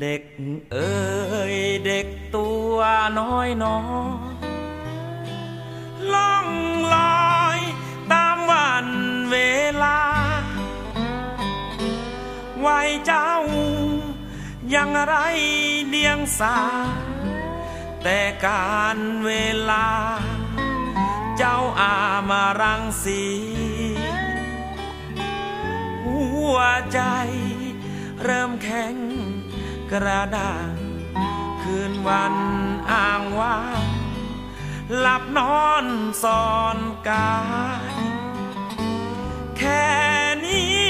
เด็กเอ๋ยเด็กตัวน้อยน้อยล่องลอยตามวันเวลา วัยเจ้า ยังไรเดียงสา แต่การเวลา เจ้าอามารังสี หัวใจเริ่มแข็ง กระด้างคืนวันอ้างว่างหลับนอนสอนกาย แค่นี้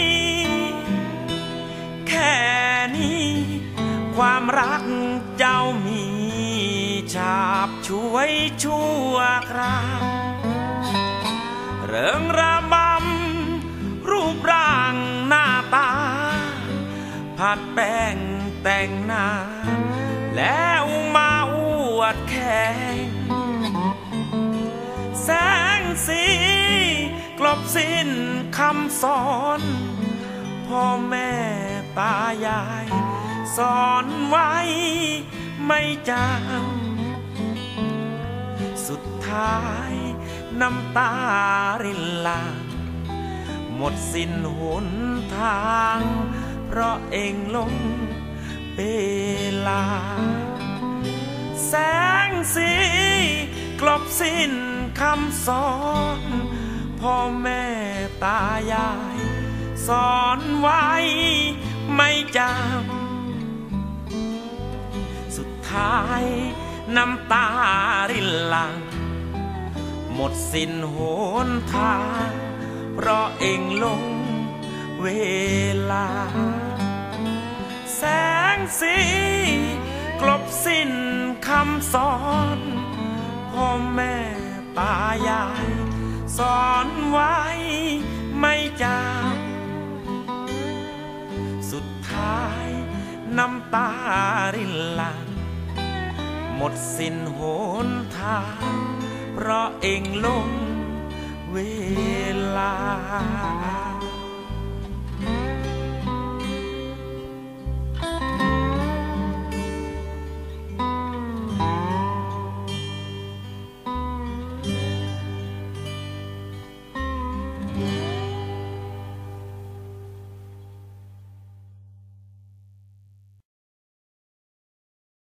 แค่นี้ ความรักเจ้ามีฉาบช่วยชั่วคราวเริงระบำรูปร่างหน้าตา ผัดแป้ง แต่งหน้า แล้วมาอวดแข่งแสงสีกลบสิ้นคำสอนพ่อแม่ตายาย สอนไว้ไม่จำสุดท้ายน้ำตารินลางหมดสิ้นหนทาง เพราะเองลง เวลา แสงสีกลบสิ้นคำสอนพ่อแม่ตายาย สอนไว้ไม่จำสุดท้ายน้ำตารินหลัง หมดสิ้นโหนทาง เพราะเองลงเวลา สงสี กลบสิ้นคำสอนพ่อแม่ตายาย สอนไว้ไม่จำสุดท้ายน้ำตารินหลังหมดสิ้นโหนทาง เพราะเองลงเวลา